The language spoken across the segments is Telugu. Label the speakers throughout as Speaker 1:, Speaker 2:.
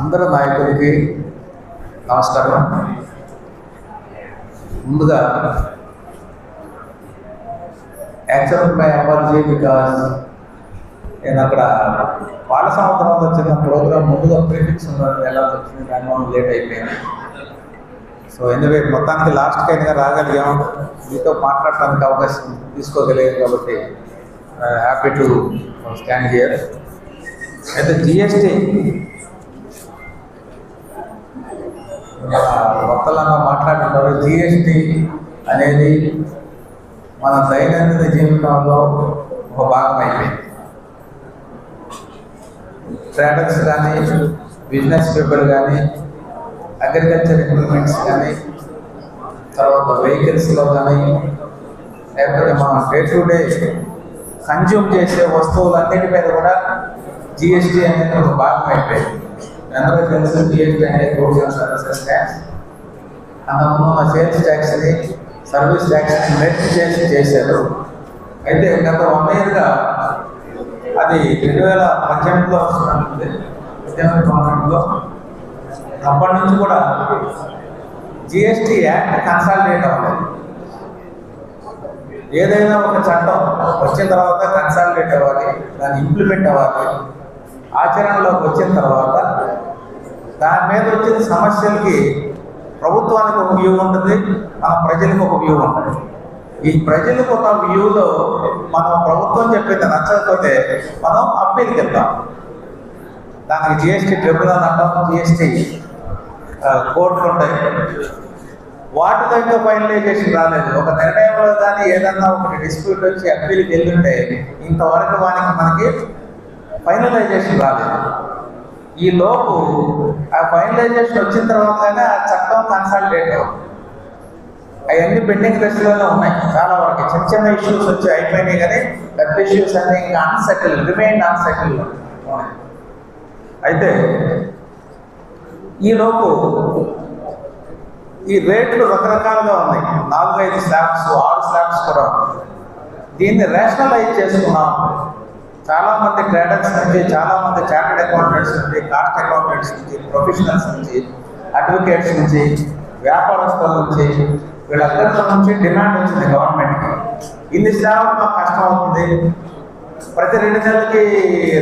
Speaker 1: అందరు నాయకులకి నమస్కారం. ముందుగా యాక్సెప్ట్ మై అపాలజీ బికాస్ నేను అక్కడ పాల సంవత్సరం వచ్చిన ప్రోగ్రామ్ ముందుగా ప్రీఫిక్స్ ఎలా వచ్చింది దాని లేట్ అయిపోయింది. సో ఎనివే మొత్తానికి లాస్ట్కి అయినా రాగలిగాం. మీతో మాట్లాడటానికి అవకాశం తీసుకోగలిగాం కాబట్టి హ్యాపీ టు స్టాండ్ హియర్ అయితే జిఎస్టీ కొత్తలాగా మాట్లాడుతున్నారు. జిఎస్టి అనేది మన దైనందిన జీవితంలో ఒక భాగం అయిపోయింది ట్రేడర్స్ కానీ బిజినెస్ పీపుల్ కానీ అగ్రికల్చర్ ఇంప్లిమెంట్స్ కానీ తర్వాత వెహికల్స్లో కానీ లేకపోతే మనం డే టు డే కన్జ్యూమ్ చేసే వస్తువులన్నిటి మీద కూడా జిఎస్టీ అనేది ఒక భాగం అయిపోయింది Another concern created అనేది గూడ్స్ అండ్ సర్వీసెస్ ట్యాక్స్ అంతకుముందు మన సేల్స్ ట్యాక్స్ని సర్వీస్ ట్యాక్స్ని మెట్ చేసి చేశారు. అయితే గత వన్ ఇయర్గా అది రెండు వేల పద్దెనిమిదిలో వస్తుంది పద్దెనిమిది గవర్నమెంట్లో అప్పటి నుంచి కూడా జిఎస్టీ యాక్ట్ కన్సాలిడేట్ అవ్వాలి ఏదైనా ఒక చట్టం వచ్చిన తర్వాత కన్సాలిడేట్ అవ్వాలి దాన్ని ఇంప్లిమెంట్ అవ్వాలి. ఆచరణలోకి వచ్చిన తర్వాత దాని మీద వచ్చిన సమస్యలకి ప్రభుత్వానికి ఒక వ్యూ ఉంటుంది మన ప్రజలకు ఒక వ్యూ ఉంటుంది. ఈ ప్రజలకు ఒక వ్యూలో మనం ప్రభుత్వం చెప్పింది నచ్చకపోతే మనం అప్పీల్కి వెళ్తాం. దానికి జిఎస్టీ ట్రిబ్యునల్ అంటాం. జిఎస్టీ కోర్టులు ఉంటాయి. వాటి ఇంకా ఫైనలైజేషన్ రాలేదు. ఒక నిర్ణయంలో కానీ ఏదన్నా ఒకటి డిస్ప్యూట్ వచ్చి అప్పీల్కి వెళ్తుంటే ఇంతవరకు వానికి మనకి ఫైనలైజేషన్ రాలేదు. ఈ లోపు ఆ ఫైనలైజేషన్ వచ్చిన తర్వాతనే ఆ చట్టం కన్సల్టేట్ అవన్నీ పెండింగ్ దశలోనే ఉన్నాయి. చాలా వరకు చిన్న చిన్న ఇష్యూస్ వచ్చి అయిపోయినాయి కానీ పెద్ద ఇష్యూస్ అన్ని ఇంకా అన్సెటిల్ రిమైన్ అన్సెటిల్ అయితే ఈలోపు ఈ రేట్లు రకరకాలుగా ఉన్నాయి. నాలుగైదు స్లాబ్స్ ఆరు స్లాబ్స్ కూడా దీన్ని రేషనలైజ్ చేసుకున్నాం. చాలా మంది ట్రేడర్స్ నుంచి చాలా మంది చార్టెడ్ అకౌంటెంట్స్ నుంచి కాస్ట్ అకౌంటెంట్స్ నుంచి ప్రొఫెషనల్స్ నుంచి అడ్వకేట్స్ నుంచి వ్యాపారస్తుల నుంచి వీళ్ళందరితో నుంచి డిమాండ్ వచ్చింది గవర్నమెంట్కి. ఇన్ని సేవలు మాకు కష్టం అవుతుంది. ప్రతి రెండు నెలలకి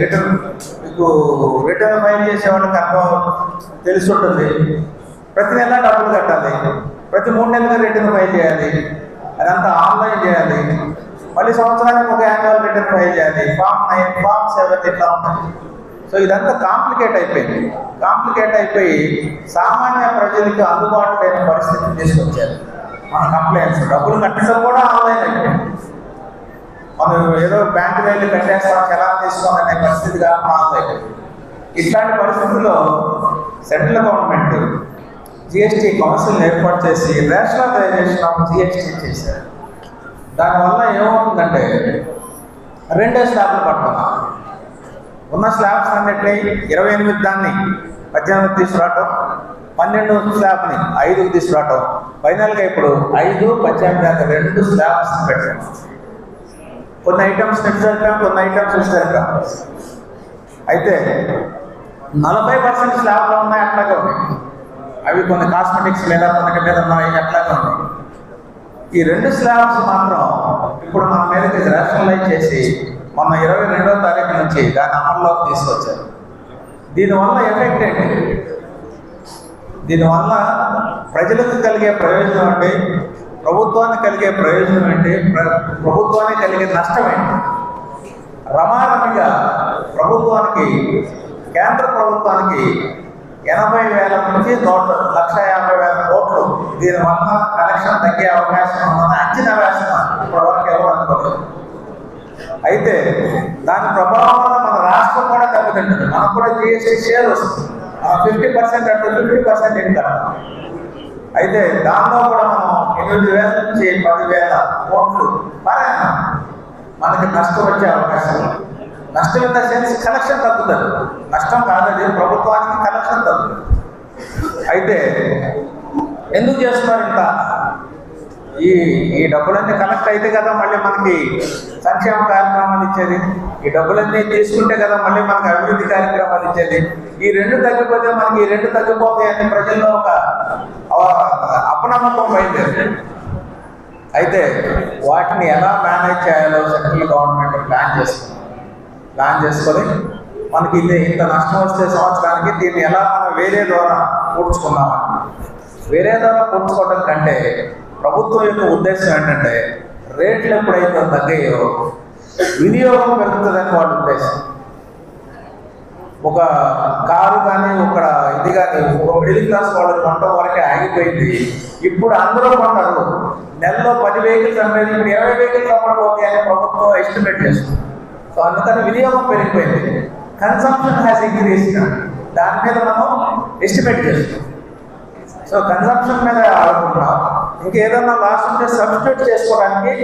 Speaker 1: రిటర్న్ మీకు రిటర్న్ ఫైల్ చేసేవాళ్ళకి అర్థం తెలిసి ఉంటుంది. ప్రతి నెల డబ్బులు కట్టాలి. ప్రతి మూడు నెలలకు రిటర్న్ ఫైల్ చేయాలి. అదంతా ఆన్లైన్ చేయాలి. మళ్ళీ సంవత్సరానికి ఒక యాన్యువల్ రిటర్న్ ఫైల్ చేయాలి ఫామ్ నైన్ ఫామ్ సెవెన్ ఇట్లా ఉంటుంది. సో ఇదంతా కాంప్లికేట్ అయిపోయింది. కాంప్లికేట్ అయిపోయి సామాన్య ప్రజలకు అందుబాటు లేని పరిస్థితి తీసుకొచ్చారు. మన కంప్లైంట్స్ డబ్బులు కట్టడం కూడా ఆన్లైన్ అయిపోయింది. మనం ఏదో బ్యాంకు వెళ్ళి కట్టేస్తాం ఎలా తీసుకోం అనే పరిస్థితి కాకుండా ఆన్లైన్ ఇట్లాంటి పరిస్థితుల్లో సెంట్రల్ గవర్నమెంట్ జిఎస్టీ కౌన్సిల్ ఏర్పాటు చేసి రేషనలైజేషన్ ఆఫ్ జిఎస్టీ చేశారు. దానివల్ల ఏమవుతుందంటే రెండే స్లాబ్లు పడుతున్నాం ఉన్న స్లాబ్స్ అన్నట్లే ఇరవై ఎనిమిది దాన్ని పద్దెనిమిది తీసుకురావటం పన్నెండు స్లాబ్ని ఐదుకు తీసుకురావటం ఫైనల్గా ఇప్పుడు ఐదు పద్దెనిమిది దాకా రెండు స్లాబ్స్ పెట్టాం. కొన్ని ఐటమ్స్ నెట్ కొన్ని ఐటమ్స్ నెట్ జరిపాం అయితే నలభై పర్సెంట్ స్లాబ్లో ఉన్నాయి అట్లాగే ఉన్నాయి. అవి కొన్ని కాస్మెటిక్స్ లేదా కొన్ని మీద ఉన్నాయి అట్లాగే ఉన్నాయి. ఈ రెండు స్లాబ్స్ మాత్రం ఇప్పుడు మన మీదకి రేషనలైజ్ చేసి మొన్న ఇరవై రెండవ తారీఖు నుంచి దాన్ని అమల్లోకి తీసుకొచ్చారు. దీనివల్ల ఎఫెక్ట్ ఏంటి? దీనివల్ల ప్రజలకు కలిగే ప్రయోజనం ఏంటి? ప్రభుత్వానికి కలిగే ప్రయోజనం ఏంటి? ప్ర- ప్రభుత్వానికి కలిగే నష్టం ఏంటి? రమారమిగా ప్రభుత్వానికి కేంద్ర ప్రభుత్వానికి ఎనభై వేల నుంచి నోట్లు లక్ష యాభై వేల కోట్లు. దీనివల్ల కలెక్షన్ తగ్గే అవకాశం ఉందని అంచనా వేస్తున్నాం ఇప్పటివరకు ఎవరు అనుకోలేదు. అయితే దాని ప్రభావం వల్ల మన రాష్ట్రం కూడా దెబ్బతింటుంది. మనకు కూడా జిఎస్టీ షేర్ వస్తుంది ఫిఫ్టీ పర్సెంట్ అంటే ఫిఫ్టీ పర్సెంట్ ఇన్కమ్. అయితే దానిలో కూడా మనం ఎనిమిది వేల నుంచి పదివేల కోట్లు. పరాయణ మనకి నష్టం వచ్చే అవకాశం ఉంది. నష్టం ఇన్ ద సెన్స్ కలెక్షన్ తగ్గుతుంది నష్టం కాదది ప్రభుత్వానికి కలెక్షన్ తగ్గుతుంది. అయితే ఎందుకు చేస్తున్నారు ఇంత ఈ ఈ డబ్బులన్నీ కలెక్ట్ అయితే కదా మళ్ళీ మనకి సంక్షేమ కార్యక్రమాలు ఇచ్చేది. ఈ డబ్బులన్నీ తీసుకుంటే కదా మళ్ళీ మనకి అభివృద్ధి కార్యక్రమాలు ఇచ్చేది. ఈ రెండు తగ్గిపోతే మనకి ఈ రెండు తగ్గిపోతాయని ప్రజల్లో ఒక అపనమ్మకం బయలుదేరి అయితే వాటిని ఎలా మేనేజ్ చేయాలో సెంట్రల్ గవర్నమెంట్ ప్లాన్ చేస్తుంది. ప్లాన్ చేసుకొని మనకి ఇది ఇంత నష్టం వస్తే సంవత్సరానికి దీన్ని ఎలా మనం వేరే ద్వారా పూడ్చుకుందామని వేరే ద్వారా పూడ్చుకోవడం కంటే ప్రభుత్వం యొక్క ఉద్దేశం ఏంటంటే రేట్లు ఎప్పుడైతే తగ్గాయో వినియోగం పెరుగుతుందని వాళ్ళ ఉద్దేశం. ఒక కారు కానీ ఒక ఇది కానీ ఒక మిడిల్ క్లాస్ వాళ్ళు కొనడం వరకే ఆగిపోయింది. ఇప్పుడు అందరూ కొంటారు. నెలలో పది వెహికల్స్ అమ్మేది ఇప్పుడు ఇరవై వెహికల్స్ అమ్మకపోతాయి అని ప్రభుత్వం ఎస్టిమేట్ చేస్తుంది. సో అందుకని వినియోగం పెరిగిపోయింది. కన్సంప్షన్ హ్యాస్ ఇంక్రీజ్ దాని మీద మనం ఎస్టిమేట్ చేస్తాం సో కన్సంప్షన్ మీద ఆడకుండా ఇంకేదన్నా లాస్ ఉంటే సబ్స్టిట్యూట్ చేసుకోవడానికి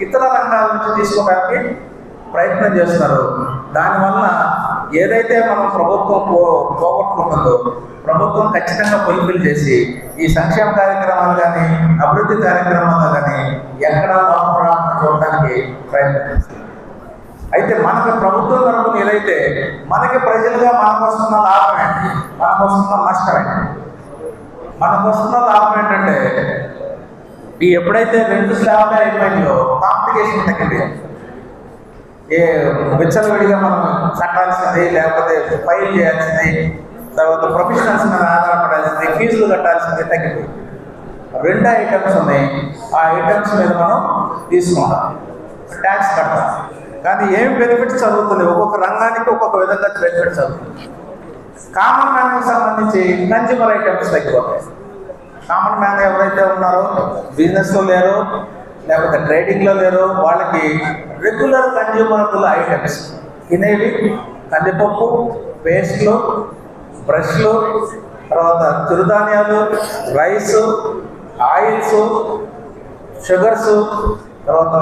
Speaker 1: ఇతర రంగాల నుంచి తీసుకోవడానికి ప్రయత్నం చేస్తున్నారు దానివల్ల ఏదైతే మనం ప్రభుత్వం పో పోగొట్టుకుంటుందో ప్రభుత్వం ఖచ్చితంగా ఫుల్ఫిల్ చేసి ఈ సంక్షేమ కార్యక్రమాలు కానీ అభివృద్ధి కార్యక్రమాలు కానీ ఎక్కడా లోపం రాకుండా చూడడానికి ప్రయత్నం చేస్తుంది అయితే మనకు ప్రభుత్వం తరపున ఏదైతే మనకి ప్రజలుగా మనకు వస్తున్న లాభం ఏంటి? మనకు వస్తున్న నష్టం ఏంటి? మనకు వస్తున్న లాభం ఏంటంటే ఈ ఎప్పుడైతే రెండు స్లాబ్లు అయిపోయిందో కాంప్లికేషన్ తగ్గింది. ఏ విచ్చలవిడిగా మనం కట్టాల్సింది లేకపోతే ఫైల్ చేయాల్సింది తర్వాత ప్రొఫెషనల్స్ మీద ఆధారపడాల్సింది ఫీజులు కట్టాల్సింది తగ్గింది. రెండు ఐటమ్స్ ఉన్నాయి. ఆ ఐటమ్స్ మీద మనం తీసుకుంటాం. ట్యాక్స్ కట్టాలి కానీ ఏం బెనిఫిట్స్ చదువుతుంది ఒక్కొక్క రంగానికి ఒక్కొక్క విధంగా బెనిఫిట్స్ చదువుతుంది కామన్ మ్యాన్కి సంబంధించి కన్జ్యూమర్ ఐటమ్స్ తగ్గిపోతాయి కామన్ మ్యాన్ ఎవరైతే ఉన్నారో బిజినెస్లో లేరో లేకపోతే ట్రేడింగ్లో లేరో వాళ్ళకి రెగ్యులర్ కన్జ్యూమరబుల్ ఐటమ్స్ తినేవి కందిపప్పు పేస్ట్లు బ్రష్లు తర్వాత చిరుధాన్యాలు రైస్ ఆయిల్స్ షుగర్స్ తర్వాత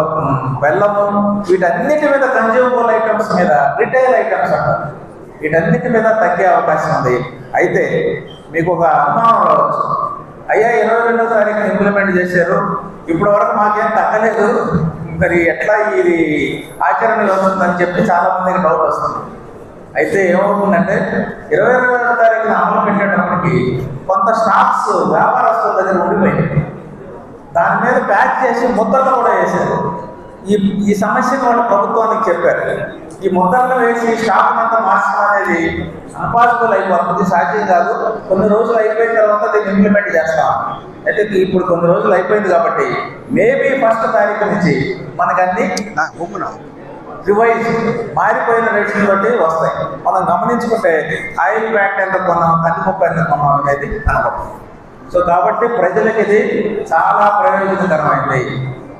Speaker 1: బెల్లము వీటన్నిటి మీద కన్జ్యూమబుల్ ఐటమ్స్ మీద రిటైల్ ఐటమ్స్ అంటారు. వీటన్నిటి మీద తగ్గే అవకాశం ఉంది. అయితే మీకు ఒక అనుమానం రావచ్చు. అయ్యా ఇరవై రెండో తారీఖు ఇంప్లిమెంట్ చేశారు. ఇప్పటి వరకు మాకేం తగ్గలేదు. మరి ఎట్లా ఇది ఆచరణలో వస్తుందని చెప్పి చాలా మందికి డౌట్ వస్తుంది. అయితే ఏమవుతుందంటే ఇరవై రెండవ తారీఖున అమలు పెట్టేటప్పటికి కొంత స్టాక్స్ వ్యాపారస్తుల దగ్గర ఉండిపోయింది. దాని మీద ప్యాక్ చేసి ముద్రలు కూడా వేశారు. ఈ ఈ సమస్యను వాళ్ళు ప్రభుత్వానికి చెప్పారు. ఈ ముద్రలు వేసి స్టాక్ అంతా మార్చడం అనేది అంపాసిబుల్ అయిపోతుంది సాధ్యం కాదు. కొన్ని రోజులు అయిపోయిన తర్వాత దీన్ని ఇంప్లిమెంట్ చేస్తాం. అయితే ఇప్పుడు కొన్ని రోజులు అయిపోయింది కాబట్టి మేబీ ఫస్ట్ తారీఖు నుంచి మనకన్నీ రివైజ్ మారిపోయిన రేట్స్ బట్టి వస్తాయి. మనం గమనించుకుంటే ఆయిల్ ప్యాకెట్ ఎంత కొన్నాం కందిపప్పు ఎంత కొన్నాం అనేది కనపడుతుంది సో కాబట్టి ప్రజలకి ఇది చాలా ప్రయోజనకరమైనది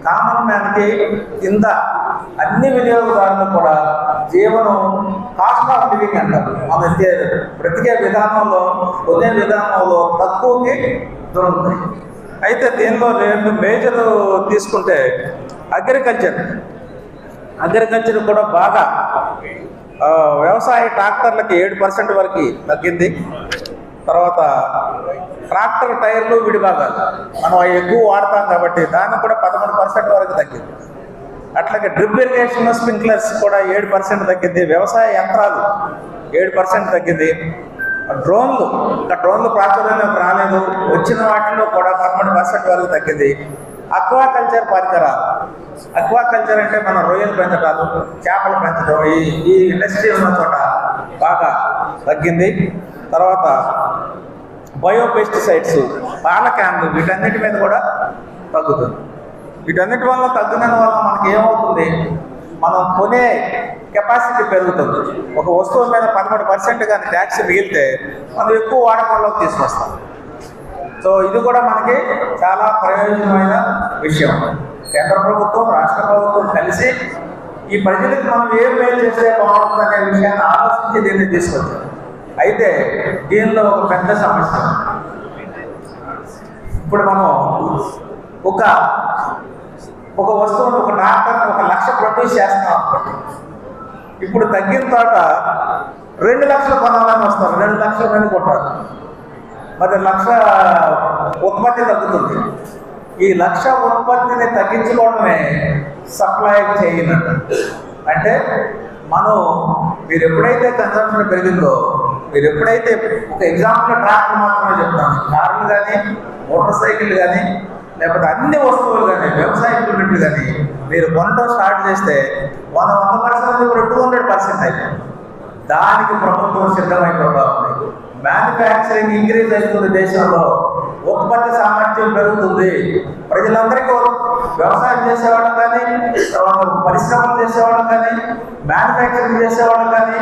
Speaker 1: కామన్ మ్యాన్కి కింద అన్ని వినియోగదారులు కూడా జీవనం కాస్ట్ ఆఫ్ లివింగ్ అంటారు మన బ్రతికే విధానంలో కొనే విధానంలో తక్కువకి దొరుకుతాయి. అయితే దీనిలో రెండు మేజర్ తీసుకుంటే అగ్రికల్చర్. అగ్రికల్చర్ కూడా బాగా వ్యవసాయ ట్రాక్టర్లకి ఏడు పర్సెంట్ వరకు తగ్గింది. తర్వాత ట్రాక్టర్ టైర్లు విడిభాగాలు. మనం అవి ఎక్కువ వాడతాం కాబట్టి దానికి కూడా పదమూడు పర్సెంట్ వరకు తగ్గింది. అట్లాగే డ్రిప్ ఇరిగేషన్ స్ప్రింక్లర్స్ కూడా ఏడు పర్సెంట్ తగ్గింది. వ్యవసాయ యంత్రాలు ఏడు పర్సెంట్ తగ్గింది. డ్రోన్లు ఇంకా డ్రోన్లు ప్రాచుర్యంలోకి రాలేదు. వచ్చిన వాటిలో కూడా పదమూడు పర్సెంట్ వరకు తగ్గింది. అక్వాకల్చర్ పరికరాలు. అక్వాకల్చర్ అంటే మన రొయ్యలు పెంచడాలు చేపలు పెంచడం ఈ ఈ ఇండస్ట్రీ ఉన్న చోట బాగా తగ్గింది. తర్వాత బయోపెస్టిసైడ్స్ పాల వీటన్నిటి మీద కూడా తగ్గుతుంది. వీటన్నిటి వల్ల తగ్గిన వల్ల మనకి ఏమవుతుంది? మనం కొనే కెపాసిటీ పెరుగుతుంది. ఒక వస్తువు మీద పదమూడు పర్సెంట్ కానీ ట్యాక్స్ మిగిలితే మనం ఎక్కువ వాడకంలోకి తీసుకొస్తాం. సో ఇది కూడా మనకి చాలా ప్రయోజనమైన విషయం. కేంద్ర ప్రభుత్వం రాష్ట్ర ప్రభుత్వం కలిసి ఈ ప్రజలకు మనం ఏం మేలు చేస్తే బాగుంటుంది అనే విషయాన్ని ఆలోచించి దీన్ని తీసుకొచ్చాం అయితే దీనిలో ఒక పెద్ద సమస్య. ఇప్పుడు మనం ఒక ఒక వస్తువును ఒక డాక్టర్ ఒక లక్ష ప్రొడ్యూస్ చేస్తున్నాం అనుకోండి. ఇప్పుడు తగ్గిన తోట రెండు లక్షలు కొనాలని వస్తారు. రెండు లక్షల కానీ కొంటారు మరి లక్ష ఉత్పత్తి తగ్గుతుంది. ఈ లక్ష ఉత్పత్తిని తగ్గించుకోవడమే సప్లై చేయనట్టు అంటే మనం మీరు ఎప్పుడైతే కన్సంప్షన్ పెరిగిందో మీరు ఎప్పుడైతే ఒక ఎగ్జాంపుల్ ట్రాక్టర్ మాత్రమే చెప్తాను. కార్లు కానీ మోటార్ సైకిల్ కానీ లేకపోతే అన్ని వస్తువులు కానీ వ్యవసాయ ఇంప్లిమెంట్లు కానీ మీరు కొనడం స్టార్ట్ చేస్తే వంద వంద పర్సెంట్ ఇప్పుడు టూ హండ్రెడ్ పర్సెంట్ అయిపోయింది దానికి ప్రభుత్వం సిద్ధమైపోతా ఉంది. మ్యానుఫ్యాక్చరింగ్ ఇంక్రీజ్ అవుతుంది దేశంలో. ఉత్పత్తి సామర్థ్యం పెరుగుతుంది. ప్రజలందరికీ వ్యవసాయం చేసేవాళ్ళం కానీ తర్వాత పరిశ్రమలు చేసేవాళ్ళం కానీ మ్యానుఫ్యాక్చరింగ్ చేసేవాళ్ళం కానీ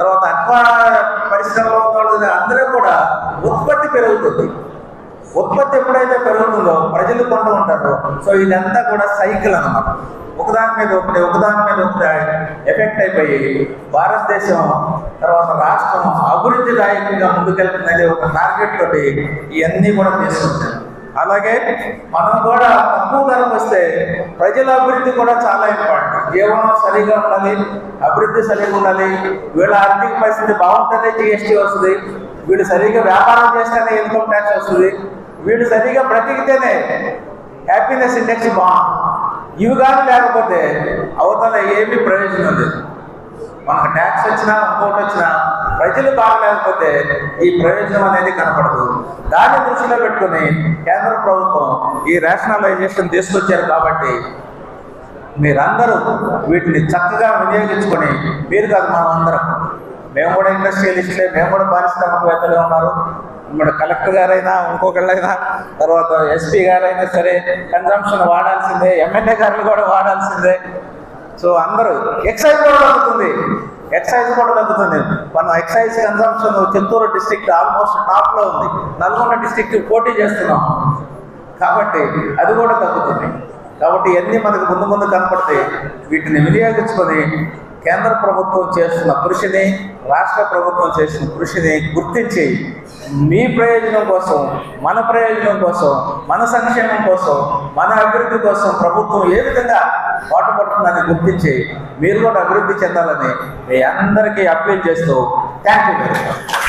Speaker 1: తర్వాత అక్వా పరిశ్రమలో ఉన్న అందరూ కూడా ఉత్పత్తి పెరుగుతుంది. ఉత్పత్తి ఎప్పుడైతే పెరుగుతుందో ప్రజలు కొంటూ ఉంటారో. సో ఇదంతా కూడా సైకిల్ అనమాట ఒకదాని మీద ఒకటి ఒకదాని మీద ఒకటి ఎఫెక్ట్ అయిపోయి భారతదేశం తర్వాత రాష్ట్రం అభివృద్ధి దాయకంగా ముందుకెళ్తుందనే ఒక టార్గెట్ తోటి ఇవన్నీ కూడా తీసుకుంటాం అలాగే మనం కూడా తక్కువ ధరకు వస్తే ప్రజల అభివృద్ధి కూడా చాలా ఇంపార్టెంట్. జీవనం సరిగా ఉండాలి అభివృద్ధి సరిగా ఉండాలి. వీళ్ళ ఆర్థిక పరిస్థితి బాగుంటేనే జిఎస్టీ వస్తుంది. వీళ్ళు సరిగా వ్యాపారం చేస్తేనే ఇన్కమ్ ట్యాక్స్ వస్తుంది. వీళ్ళు సరిగా బ్రతికితేనే హ్యాపీనెస్ ఇండెక్స్ బాగుంటుంది ఇవి కానీ లేకపోతే అవతల ఏమీ ప్రయోజనం లేదు. మనకు ట్యాక్స్ వచ్చినా ఇంకోటి వచ్చినా ప్రజలు బాగలేకపోతే ఈ ప్రయోజనం అనేది కనపడదు. దాన్ని దృష్టిలో పెట్టుకుని కేంద్ర ప్రభుత్వం ఈ రేషనలైజేషన్ తీసుకొచ్చారు కాబట్టి మీరందరూ వీటిని చక్కగా వినియోగించుకొని మీరు కాదు మనం అందరం. మేము కూడా ఇండస్ట్రియలిస్టులే మేము కూడా పారిశ్రామికవేత్తలే ఉన్నారు. మన కలెక్టర్ గారైనా ఇంకొకళ్ళైనా తర్వాత ఎస్పీ గారైనా సరే కన్జంప్షన్ వాడాల్సిందే ఎమ్మెల్యే గారు కూడా వాడాల్సిందే. సో అందరూ ఎక్సైట్ కూడా తగ్గుతుంది ఎక్సైజ్ కూడా తగ్గుతుంది. మనం excise consumption Chittoor district almost టాప్లో ఉంది. నల్గొండ డిస్ట్రిక్ట్ పోటీ చేస్తున్నాం. కాబట్టి అది కూడా తగ్గుతుంది. కాబట్టి ఇవన్నీ మనకు ముందు ముందు కనపడతాయి. వీటిని వినియోగించుకొని కేంద్ర ప్రభుత్వం చేస్తున్న కృషిని రాష్ట్ర ప్రభుత్వం చేస్తున్న కృషిని గుర్తించి మీ ప్రయోజనం కోసం మన ప్రయోజనం కోసం మన సంక్షేమం కోసం మన అభివృద్ధి కోసం ప్రభుత్వం ఏ విధంగా పాటుపడుతుందని గుర్తించి మీరు కూడా అభివృద్ధి చెందాలని మీ అందరికీ అప్పీల్ చేస్తూ థ్యాంక్ యూ వెరీ మచ్